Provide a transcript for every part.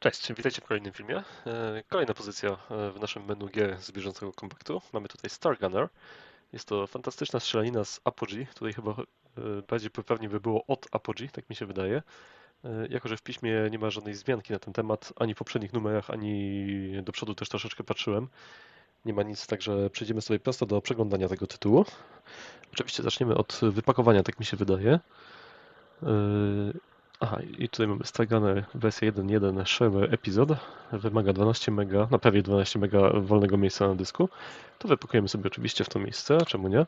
Cześć, witajcie w kolejnym filmie. E, Kolejna pozycja e, w naszym menu G z bieżącego kompaktu. Mamy tutaj Star Gunner. Jest to fantastyczna strzelanina z Apogee. Tutaj chyba e, bardziej poprawnie by było od Apogee, tak mi się wydaje. Jako, że w piśmie nie ma żadnej wzmianki na ten temat, ani w poprzednich numerach, ani do przodu też troszeczkę patrzyłem. Nie ma nic, także przejdziemy sobie prosto do przeglądania tego tytułu. Oczywiście zaczniemy od wypakowania, tak mi się wydaje. Aha, i tutaj mamy Stargunner wersję 1.1 Shareware Episode. Wymaga 12 MB, na prawie 12 MB wolnego miejsca na dysku. To wypakujemy sobie oczywiście w to miejsce, czemu nie?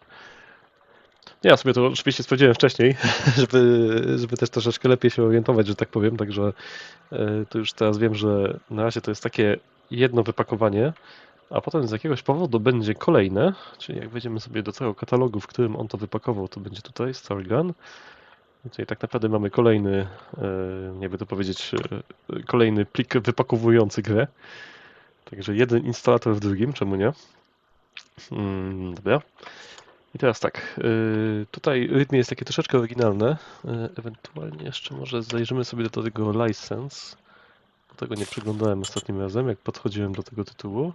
Ja sobie to oczywiście sprawdziłem wcześniej, żeby, żeby też troszeczkę lepiej się orientować, że tak powiem, także e, to już teraz wiem, że na razie to jest takie jedno wypakowanie, a potem z jakiegoś powodu będzie kolejne, czyli jak wejdziemy sobie do całego katalogu, w którym on to wypakował, to będzie tutaj Stargun. I Tutaj tak naprawdę mamy kolejny, e, jakby to powiedzieć, e, kolejny plik wypakowujący grę. Także jeden instalator w drugim, czemu nie? Mm, Dobra. I teraz tak, e, tutaj rytm jest takie troszeczkę oryginalne. Ewentualnie jeszcze może zajrzymy sobie do tego license. Tego nie przyglądałem ostatnim razem, jak podchodziłem do tego tytułu.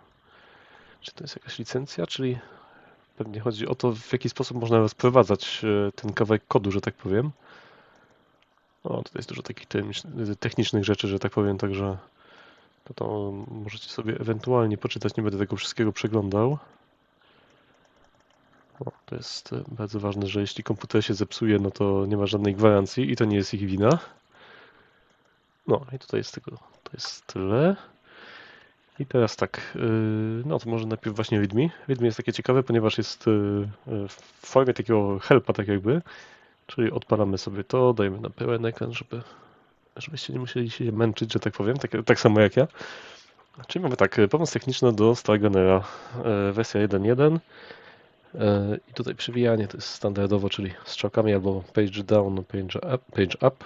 Czy to jest jakaś licencja, czyli pewnie chodzi o to, w jaki sposób można rozprowadzać ten kawałek kodu, że tak powiem. O, tutaj jest dużo takich technicznych- rzeczy, że tak powiem, także to, to możecie sobie ewentualnie poczytać, nie będę tego wszystkiego przeglądał. To jest e, bardzo ważne, że jeśli komputer się zepsuje, no to nie ma żadnej gwarancji i to nie jest ich wina. No i tutaj jest tego, to jest tyle. I teraz tak, yy, no to może najpierw właśnie readme. Readme jest takie ciekawe, ponieważ jest yy, w formie takiego helpa, tak jakby. Czyli odpalamy sobie to, dajemy na pełen ekran, żeby, żebyście nie musieli się męczyć, że tak powiem, tak, tak samo jak ja. Czyli mamy tak, pomoc techniczna do Stargunnera, e, wersja 1.1 e, i tutaj przewijanie to jest standardowo, czyli strzałkami albo page down, page up. Page up.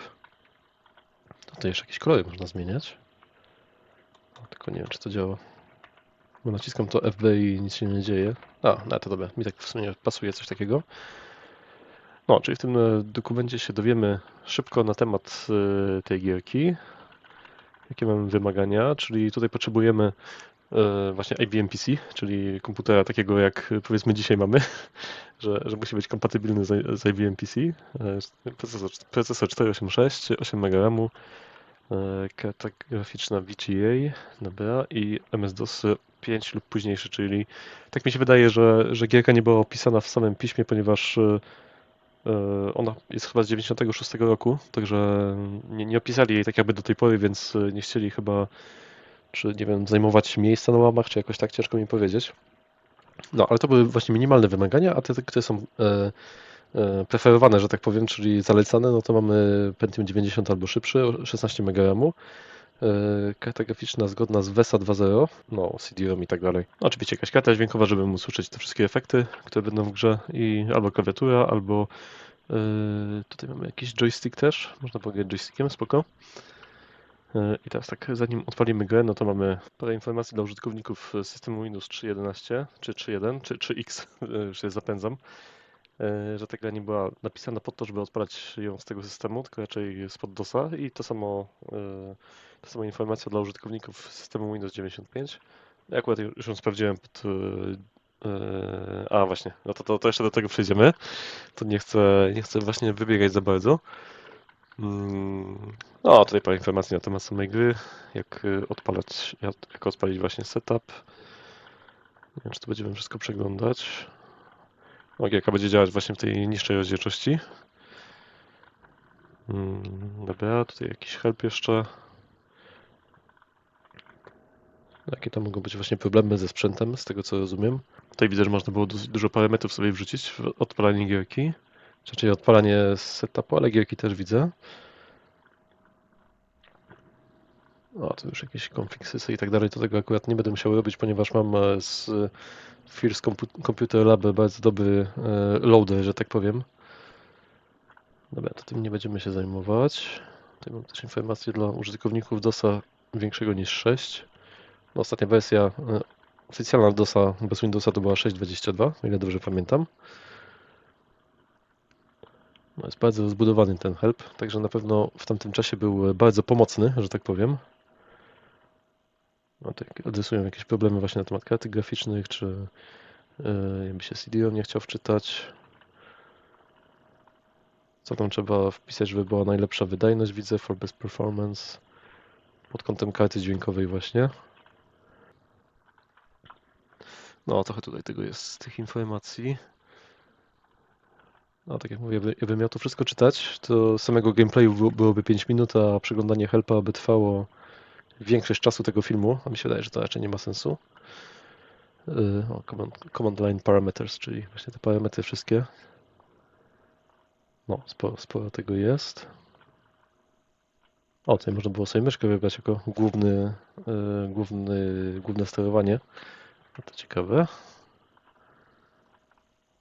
Tutaj jeszcze jakieś kolory można zmieniać. Tylko nie wiem, czy to działa. Bo naciskam to FB i nic się nie dzieje. A, no to dobra, mi tak w sumie pasuje coś takiego. No, czyli w tym e, dokumencie się dowiemy szybko na temat e, tej gierki. Jakie mamy wymagania, czyli tutaj potrzebujemy e, właśnie IBM PC, czyli komputera takiego jak powiedzmy dzisiaj mamy, że, że musi być kompatybilny z, IBM PC. Procesor, procesor 486, 8 MB RAMu, karta graficzna VGA, dobra, i MS-DOS 5 lub późniejszy, czyli tak mi się wydaje, że, że gierka nie była opisana w samym piśmie, ponieważ Ona jest chyba z 96 roku, także nie, nie opisali jej tak jakby do tej pory, więc e, nie chcieli chyba, czy nie wiem, zajmować miejsca na łamach, czy jakoś tak ciężko mi powiedzieć. No, ale to były właśnie minimalne wymagania, a te, które są e, e, preferowane, że tak powiem, czyli zalecane, no to mamy Pentium 90 albo szybszy, o 16 MB e, Karta graficzna zgodna z VESA 2.0, no CD-ROM i tak dalej. No, oczywiście jakaś karta dźwiękowa, żeby móc usłyszeć te wszystkie efekty, które będą w grze i albo klawiatura, albo Yy, tutaj mamy jakiś joystick też, można pograć joystickiem, spoko. Yy, I teraz tak, zanim odpalimy grę, no to mamy parę informacji dla użytkowników systemu Windows 3.11, czy 3.1, czy 3X, yy, już się zapędzam, że ta gra nie była napisana po to, żeby odpalać ją z tego systemu, tylko raczej spod DOSa i to samo, yy, to samo informacja dla użytkowników systemu Windows 95. Ja akurat już ją sprawdziłem pod Yy, A właśnie, no to, to, to jeszcze do tego przejdziemy. To nie chcę, nie chcę właśnie wybiegać za bardzo. No, tutaj parę informacji na temat samej gry, jak odpalać, jak odpalić właśnie setup. Nie wiem, czy to będziemy wszystko przeglądać. O, gierka będzie działać właśnie w tej niższej rozdzielczości. Mm, Dobra, tutaj jakiś help jeszcze. Jakie tam mogą być właśnie problemy ze sprzętem, z tego co rozumiem. Tutaj widzę, że można było dużo parametrów sobie wrzucić w odpalanie gierki. Czyli odpalanie setupu, ale gierki też widzę. O, tu już jakieś konfigsy i tak dalej, to tego akurat nie będę musiał robić, ponieważ mam e, z e, Compu- Computer Lab bardzo dobry e, loader, że tak powiem. Dobra, to tym nie będziemy się zajmować. Tutaj mam też informacje dla użytkowników DOSa większego niż 6. No, ostatnia wersja e, oficjalna DOSa bez Windowsa to była 6.22, o ile dobrze pamiętam. No, jest bardzo rozbudowany ten help, także na pewno w tamtym czasie był bardzo pomocny, że tak powiem. No tak, adresują jakieś problemy właśnie na temat karty graficznych, czy yy, jakby się CD-ROM nie chciał wczytać. Co tam trzeba wpisać, żeby była najlepsza wydajność, widzę, for best performance. Pod kątem karty dźwiękowej właśnie. No, trochę tutaj tego jest z tych informacji. No, tak jak mówię, jakby, jakbym miał to wszystko czytać, to samego gameplayu było- byłoby 5 minut, a przeglądanie helpa by trwało większość czasu tego filmu, a mi się wydaje, że to raczej nie ma sensu. Yy, O, command, command line parameters, czyli właśnie te parametry wszystkie. No, sporo, sporo tego jest. O, tutaj można było sobie myszkę wybrać jako główny, yy, główny, główne sterowanie. No to ciekawe.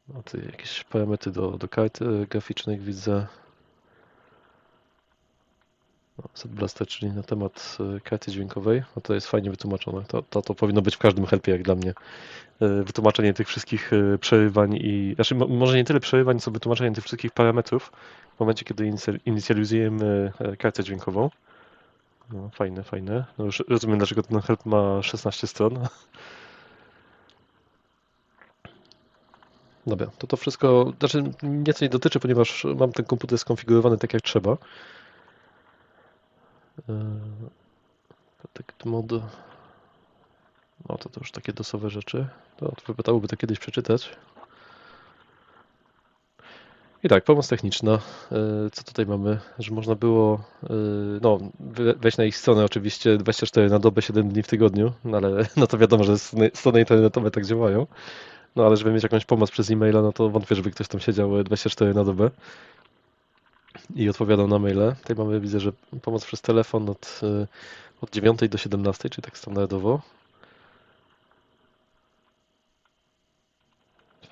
No, tu jakieś parametry do, do kart yy, graficznych widzę. Set Blaster, czyli na temat y, karty dźwiękowej, no to jest fajnie wytłumaczone. To, to, to powinno być w każdym helpie, jak dla mnie. Y, Wytłumaczenie tych wszystkich y, przerywań i... Znaczy, mo- może nie tyle przerywań, co wytłumaczenie tych wszystkich parametrów w momencie, kiedy inicja- inicjalizujemy e, kartę dźwiękową. No, fajne, fajne. No już rozumiem, dlaczego ten help ma 16 stron. Dobra, to to wszystko, znaczy nieco nie dotyczy, ponieważ mam ten komputer skonfigurowany tak jak trzeba. Protect mode. No to to już takie dosowe rzeczy. To wypadałoby to kiedyś przeczytać. I tak, pomoc techniczna. Eee, Co tutaj mamy? Że można było eee, no, we- wejść na ich stronę oczywiście 24 na dobę, 7 dni w tygodniu, no ale no to wiadomo, że strony- internetowe tak działają. No ale żeby mieć jakąś pomoc przez e-maila, no to wątpię, żeby ktoś tam siedział e, 24 na dobę i odpowiadał na maile. Tutaj mamy, widzę, że pomoc przez telefon od, y, od 9 do 17, czyli tak standardowo.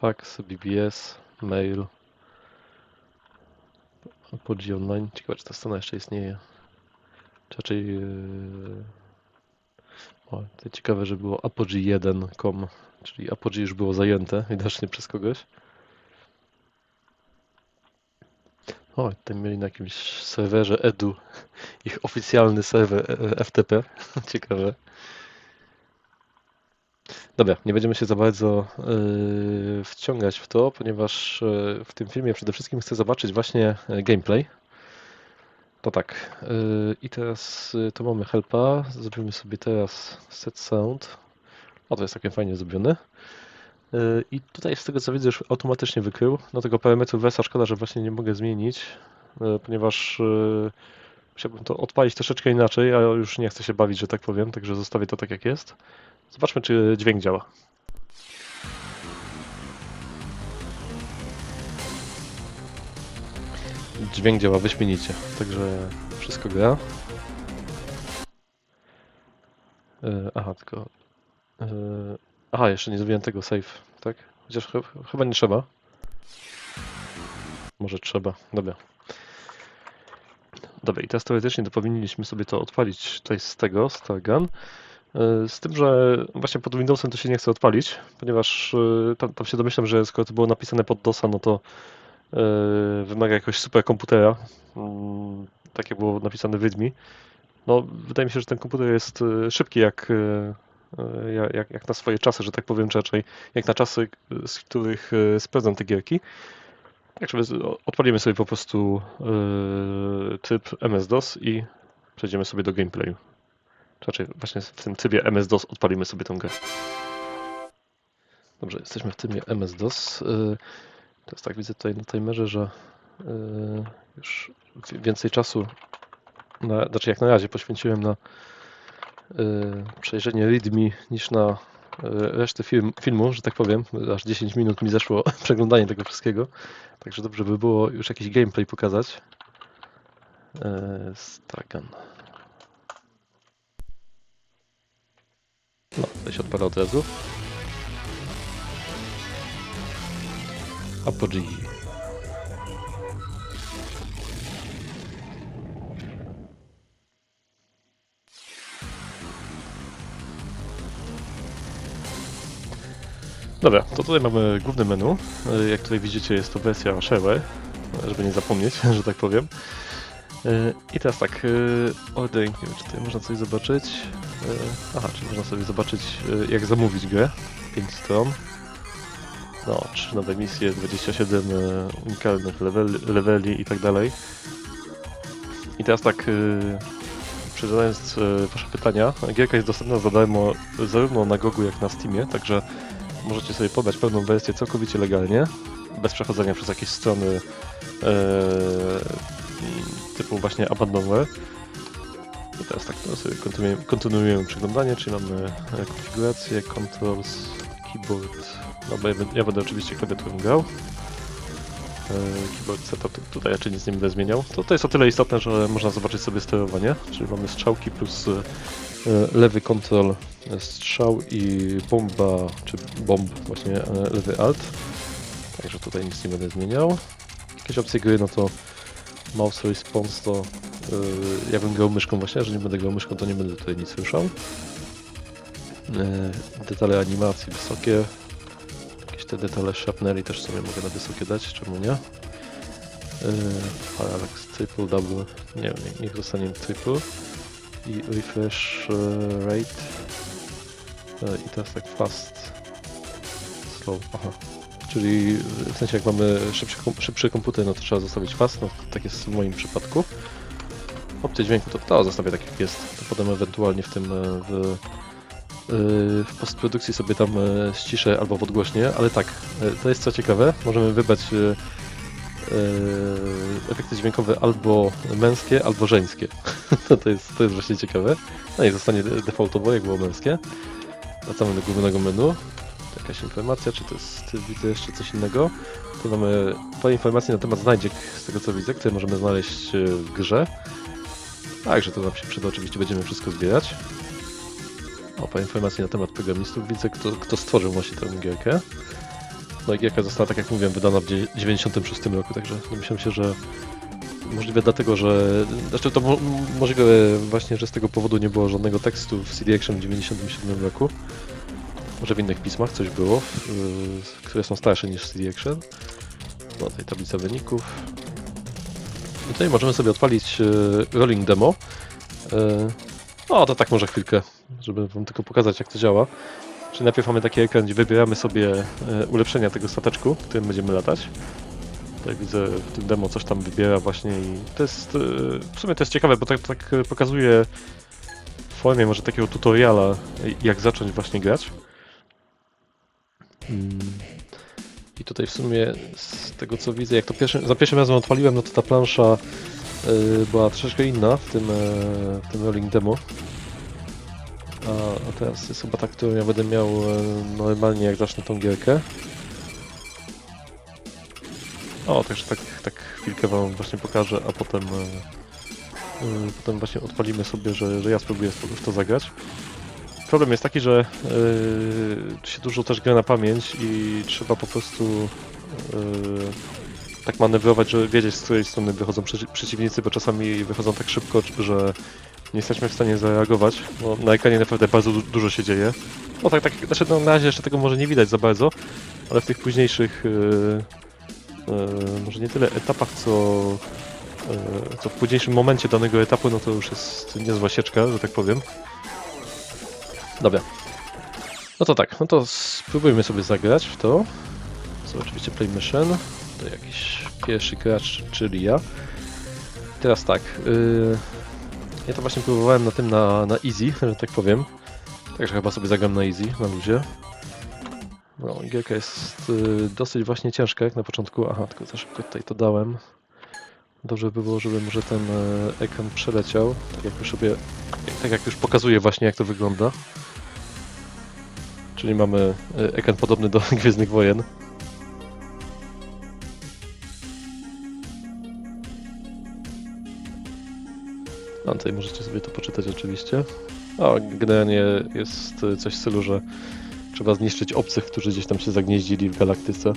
Fax, BBS, mail, Apogee Online. Ciekawe, czy ta strona jeszcze istnieje. Czy raczej... Yy... O, to ciekawe, że było apogee1.com, czyli Apogee już było zajęte, widocznie przez kogoś. O, tutaj mieli na jakimś serwerze Edu ich oficjalny serwer e, e, FTP. Ciekawe. Dobra, nie będziemy się za bardzo yy, wciągać w to, ponieważ yy, w tym filmie przede wszystkim chcę zobaczyć właśnie gameplay. To tak, yy, i teraz yy, to mamy helpa, zrobimy sobie teraz set sound. O, to jest takie fajnie zrobione. Yy, I tutaj z tego co widzę już automatycznie wykrył. No tego parametru VESA szkoda, że właśnie nie mogę zmienić, yy, ponieważ yy, chciałbym to odpalić troszeczkę inaczej, a już nie chcę się bawić, że tak powiem, także zostawię to tak jak jest. Zobaczmy, czy dźwięk działa. Dźwięk działa wyśmienicie, także wszystko gra. Aha, tylko... Yy, aha, jeszcze nie zrobiłem tego save, tak? Chociaż ch chyba nie trzeba. Może trzeba, dobra. Dobra, i teraz teoretycznie to powinniśmy sobie to odpalić tutaj z tego, z Targan. Yy, Z tym, że właśnie pod Windowsem to się nie chce odpalić, ponieważ yy, tam, tam się domyślam, że skoro to było napisane pod DOSa, no to yy, wymaga jakiegoś superkomputera. Mm, Tak jak było napisane w. No, wydaje mi się, że ten komputer jest yy, szybki jak, yy, yy, jak- jak, jak na swoje czasy, że tak powiem, czy raczej jak na czasy, z których yy, sprawdzam te gierki. Bez- o- odpalimy sobie po prostu yy, typ MS-DOS i przejdziemy sobie do gameplayu. Raczej właśnie w tym trybie MS-DOS odpalimy sobie tą grę. Dobrze, jesteśmy w trybie MS-DOS. Yy, Teraz tak widzę tutaj na timerze, że yy, już wi- więcej czasu, na, znaczy jak na razie poświęciłem na przejrzenie readme niż na yy, resztę film, filmu, że tak powiem. Aż 10 minut mi zeszło przeglądanie tego wszystkiego. Także dobrze by było już jakiś gameplay pokazać. Yy, Stagan. No, to się odpala od razu. Apogee. Dobra, to tutaj mamy główne menu. Y, Jak tutaj widzicie jest to wersja shareware, żeby nie zapomnieć, że tak powiem. E, I teraz tak, e, ordering, nie wiem czy tutaj można coś zobaczyć. E, Aha, czy można sobie zobaczyć e, jak zamówić grę. 5 stron. No, 3 nowe misje, 27 e, unikalnych level, leveli i tak dalej. I teraz tak, e, przeczytając e, wasze pytania, gierka jest dostępna za darmo zarówno na Gogu jak na Steamie, także możecie sobie pobrać pełną wersję całkowicie legalnie, bez przechodzenia przez jakieś strony e, typu właśnie abandonware. I teraz tak, to sobie kontynuujemy, kontynuujemy przeglądanie, czyli mamy e, konfigurację, controls, keyboard. No bo ja, ja będę oczywiście klawiaturą grał. E, Keyboard setup, tu- tutaj raczej nic nie będę zmieniał. To, to jest o tyle istotne, że można zobaczyć sobie sterowanie, czyli mamy strzałki plus e, lewy kontrol e, strzał i bomba, czy bomb właśnie e, lewy alt. Także tutaj nic nie będę zmieniał. Jakieś opcje gry, no to mouse response to yy, ja bym grał myszką właśnie, jeżeli nie będę grał myszką, to nie będę tutaj nic słyszał. Yy, detale animacji wysokie. Jakieś te detale sharpnery też sobie mogę na wysokie dać, czemu nie? Yy, parallax, triple, double, nie wiem, niech zostanie triple. I refresh yy, rate. Yy, I teraz tak fast, slow, aha. Czyli w sensie jak mamy szybszy, szybszy komputer, no to trzeba zostawić fast, no tak jest w moim przypadku. Opcje dźwięku to, to zostawię tak jak jest, to potem ewentualnie w tym e, w, e, w postprodukcji sobie tam e, ściszę albo podgłośnię, ale tak, e, to jest co ciekawe, możemy wybrać e, e, efekty dźwiękowe albo męskie, albo żeńskie. to, jest, to jest właśnie ciekawe. No i zostanie de- defaultowo, jak było męskie. Wracamy do głównego menu jakaś informacja, czy to jest, widzę jeszcze coś innego. Tu mamy parę informacji na temat znajdziek, z tego co widzę, które możemy znaleźć e, w grze. Także to nam się przyda, oczywiście będziemy wszystko zbierać. O, parę informacji na temat programistów, widzę kto, kto stworzył właśnie tę gierkę. No i gierka została, tak jak mówiłem, wydana w 96 roku, także domyślam się, że możliwe dlatego, że... Znaczy to mo możliwe właśnie, że z tego powodu nie było żadnego tekstu w CD Action w 97 roku. Może w innych pismach coś było, yy, które są starsze niż CD Action. No, tutaj tablica wyników. I tutaj możemy sobie odpalić yy, rolling demo. Yy, no, to tak może chwilkę, żeby wam tylko pokazać jak to działa. Czyli najpierw mamy taki ekran, gdzie wybieramy sobie yy, ulepszenia tego stateczku, którym będziemy latać. Tutaj widzę w tym demo coś tam wybiera właśnie i to jest, yy, w sumie to jest ciekawe, bo tak, tak yy, pokazuje w formie może takiego tutoriala, jak zacząć właśnie grać. Mm. I tutaj w sumie z tego co widzę, jak to pierwszy, za pierwszym razem odpaliłem, no to ta plansza była troszeczkę inna w tym, e, w tym rolling demo. A, a teraz jest chyba ta, którą ja będę miał e, normalnie jak zacznę tą gierkę. O, także tak, tak chwilkę wam właśnie pokażę, a potem, e, y, potem właśnie odpalimy sobie, że, że ja spróbuję w to zagrać. Problem jest taki, że się dużo też gra na pamięć i trzeba po prostu tak manewrować, żeby wiedzieć z której strony wychodzą przeci przeciwnicy, bo czasami wychodzą tak szybko, że nie jesteśmy w stanie zareagować, bo na ekranie naprawdę bardzo du dużo się dzieje. No tak, tak, znaczy no, na razie jeszcze tego może nie widać za bardzo, ale w tych późniejszych, yy, yy, może nie tyle etapach, co, yy, co w późniejszym momencie danego etapu, no to już jest niezła sieczka, że tak powiem. Dobra. No to tak, no to spróbujmy sobie zagrać w to. Co oczywiście play mission. To jakiś pierwszy gracz, czyli ja. Teraz tak. Yy, ja to właśnie próbowałem na tym na, na easy, że tak powiem. Także chyba sobie zagram na easy, na luzie. No, gierka jest yy, dosyć właśnie ciężka jak na początku. Aha, tylko za szybko tutaj to dałem. Dobrze by było, żeby może ten e, ekran przeleciał, tak jak już sobie, tak jak już pokazuje właśnie jak to wygląda. Czyli mamy e, ekran podobny do Gwiezdnych Wojen. A tutaj możecie sobie to poczytać oczywiście. O, generalnie jest coś w stylu, że trzeba zniszczyć obcych, którzy gdzieś tam się zagnieździli w galaktyce.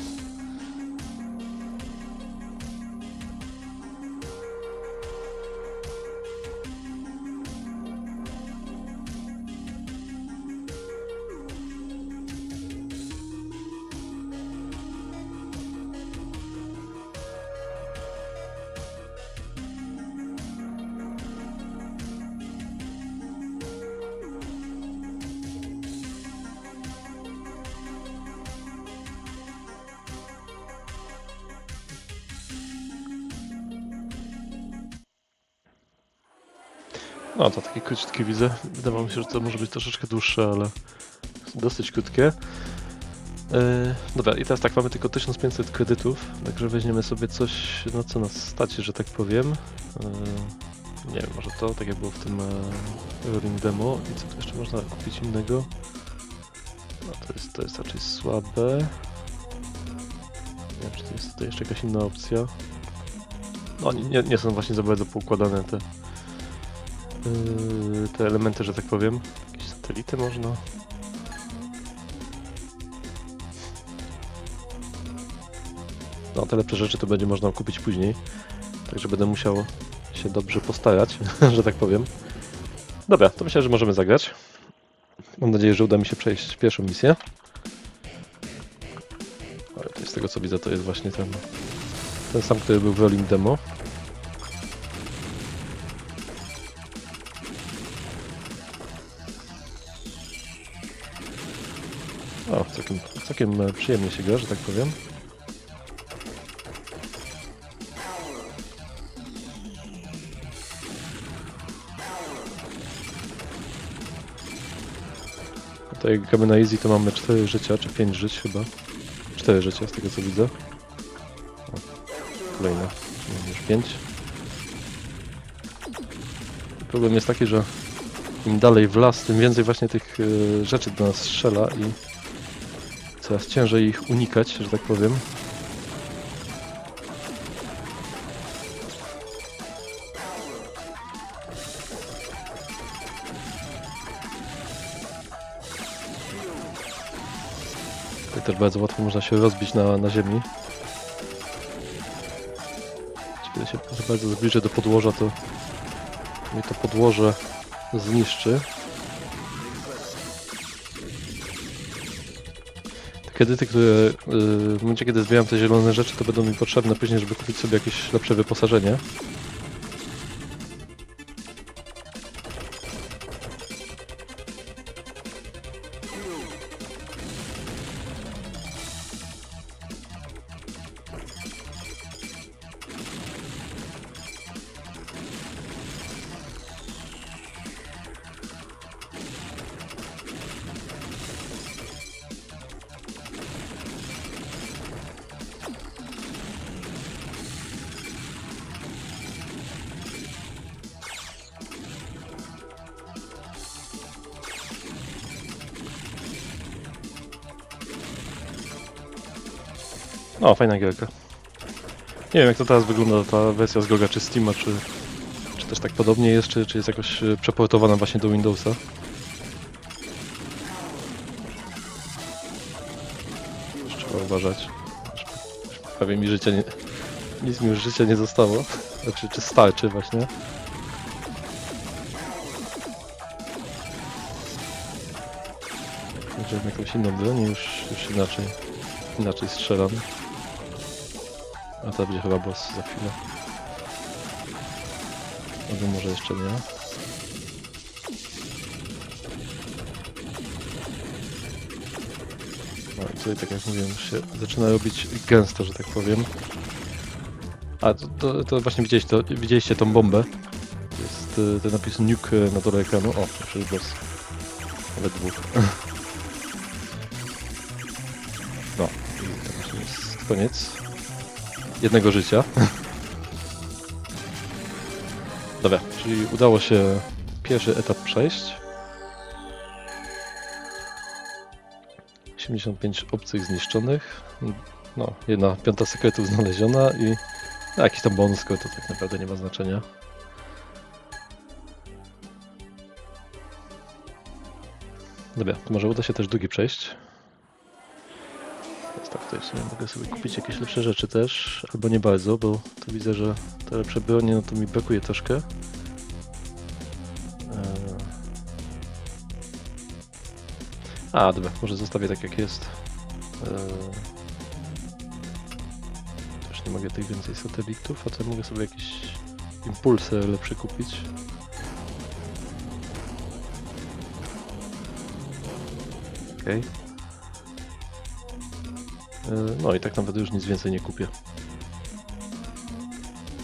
No to takie króciutkie widzę. Wydawało mi się, że to może być troszeczkę dłuższe, ale dosyć krótkie. Yy, dobra, i teraz tak, mamy tylko 1500 kredytów, także weźmiemy sobie coś, no co nas stać, że tak powiem. Yy, nie wiem, może to, tak jak było w tym e, rolling demo. I co tu jeszcze można kupić innego? No to jest, to jest raczej słabe. Nie wiem, czy to jest tutaj jeszcze jakaś inna opcja. No, nie, nie, nie są właśnie za bardzo poukładane te, yy, te elementy, że tak powiem. Jakieś satelity można. No, te lepsze rzeczy to będzie można kupić później. Także będę musiał się dobrze postarać, że tak powiem. Dobra, to myślę, że możemy zagrać. Mam nadzieję, że uda mi się przejść pierwszą misję. Ale to z tego co widzę, to jest właśnie ten, ten sam, który był w Rolling Demo. E, przyjemnie się gra, że tak powiem. Tutaj jak gramy na easy to mamy 4 życia, czy 5 żyć chyba. 4 życia z tego co widzę. O, kolejne, mamy już 5. Problem jest taki, że im dalej w las, tym więcej właśnie tych e, rzeczy do nas strzela i coraz ciężej ich unikać, że tak powiem. Tutaj też bardzo łatwo można się rozbić na, na ziemi. Kiedy się bardzo zbliżę do podłoża, to mi to podłoże zniszczy. Kredyty, które yy, w momencie kiedy zbieram te zielone rzeczy, to będą mi potrzebne później, żeby kupić sobie jakieś lepsze wyposażenie. O, fajna gierka. Nie wiem jak to teraz wygląda ta wersja z Goga czy Steama, czy, czy też tak podobnie jest, czy, czy jest jakoś e, przeportowana właśnie do Windowsa. Już Trzeba uważać. Prawie mi życia nie... Nic mi już życia nie zostało. Znaczy, czy starczy właśnie. Wziąłem jakąś inną broń już, już inaczej, inaczej strzelam. A to będzie chyba boss za chwilę. Albo może jeszcze nie. No i tutaj, tak jak mówiłem, się zaczyna robić gęsto, że tak powiem. A, to, to, to właśnie widzieliście, to, widzieliście tą bombę. Jest y, ten napis nuke na dole ekranu. O, to boss. Nawet dwóch. No, i to właśnie jest koniec jednego życia. Dobra, czyli udało się pierwszy etap przejść. 85 obcych zniszczonych. No, jedna piąta sekretów znaleziona i no, jakiś tam bonus, to tak naprawdę nie ma znaczenia. Dobra, to może uda się też drugi przejść. Tutaj w sumie mogę sobie kupić jakieś lepsze rzeczy też, albo nie bardzo, bo tu widzę, że te lepsze bronie, no to mi brakuje troszkę. Eee. A, dobra, może zostawię tak jak jest. Eee. Też nie mogę tych więcej satelitów, a to mogę sobie jakieś impulsy lepsze kupić. Okej. Okay. No i tak nawet już nic więcej nie kupię.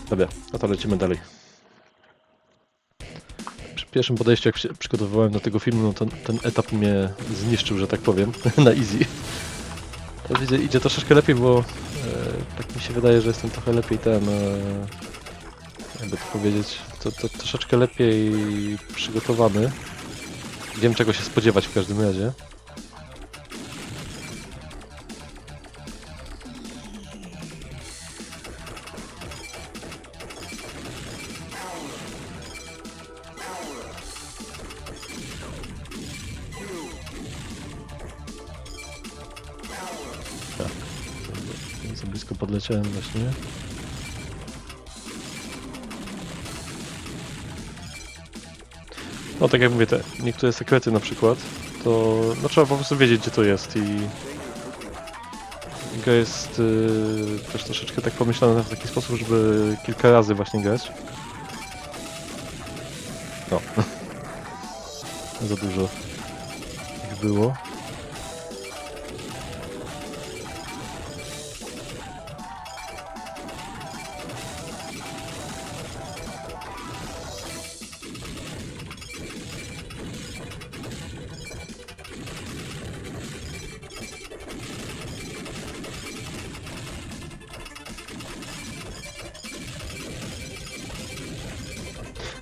Dobra, no to lecimy dalej. pierwszym podejściu, jak się przygotowywałem do tego filmu, no to ten etap mnie zniszczył, że tak powiem, na easy. Teraz widzę, idzie troszeczkę lepiej, bo e, tak mi się wydaje, że jestem trochę lepiej ten, e, jakby to powiedzieć, to, to troszeczkę lepiej przygotowany. Wiem czego się spodziewać w każdym razie. Podleciałem właśnie. No tak jak mówię, te niektóre sekrety na przykład, to no, trzeba po prostu wiedzieć gdzie to jest i gra jest yy, też troszeczkę tak pomyślana w taki sposób, żeby kilka razy właśnie grać. No. Za dużo ich było.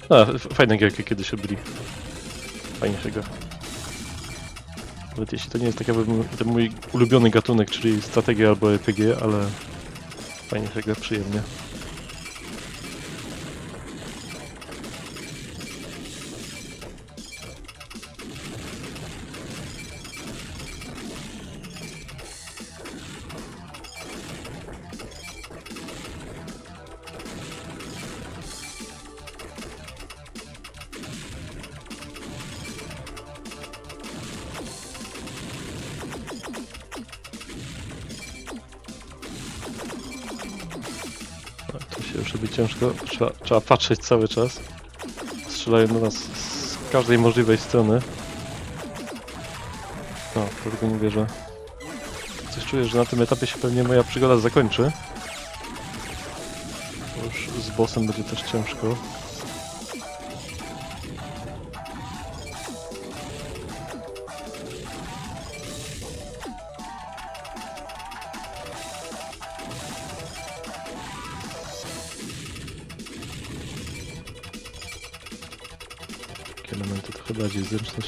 A, fajne gierki kiedyś byli. Fajnie się gra. Nawet jeśli to nie jest tak jakby ten mój ulubiony gatunek, czyli strategia albo RPG, ale fajnie przyjemnie. Już robi ciężko. Trzeba, trzeba patrzeć cały czas. Strzelają do nas z każdej możliwej strony. No, tylko nie wierzę. Coś czuję, że na tym etapie się pewnie moja przygoda zakończy. Bo Już z bossem będzie też ciężko.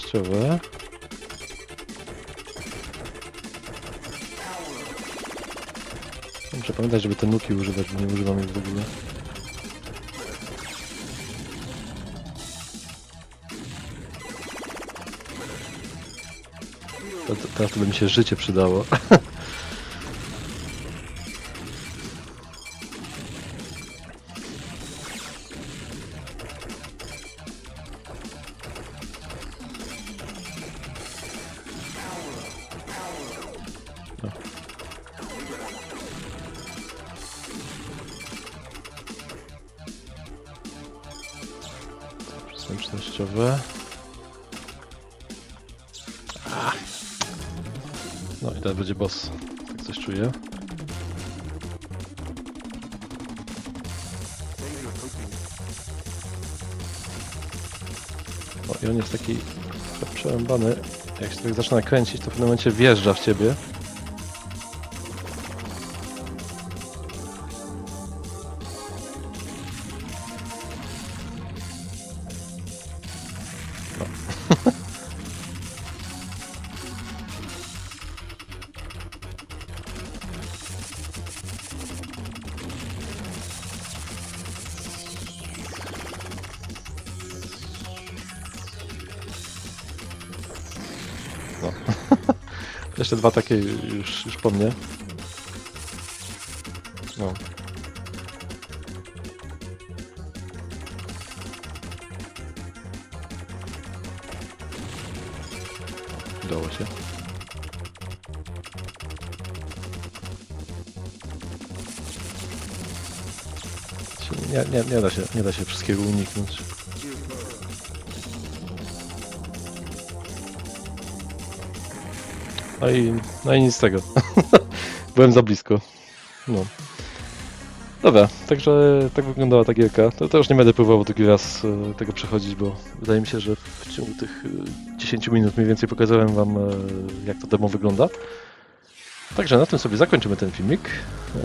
Zręcznościowe. Muszę pamiętać, żeby te nuki używać, bo nie używam ich w ogóle. To, teraz to by mi się życie przydało. O, i on jest taki tak przerąbany. Jak się tak zaczyna kręcić, to w pewnym momencie wjeżdża w ciebie. Jeszcze dwa takie już, już po mnie. No. Udało się. Nie, nie, nie, da się, nie da się wszystkiego uniknąć. No i, no i nic z tego. Byłem za blisko. No. Dobra, także tak wyglądała ta gierka. To, już nie będę próbował drugi raz e, tego przechodzić, bo wydaje mi się, że w ciągu tych e, 10 minut mniej więcej pokazałem wam, e, jak to demo wygląda. Także na tym sobie zakończymy ten filmik. E,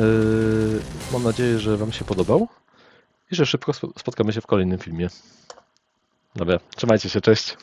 Mam nadzieję, że wam się podobał i że szybko spo- spotkamy się w kolejnym filmie. Dobra, trzymajcie się, cześć.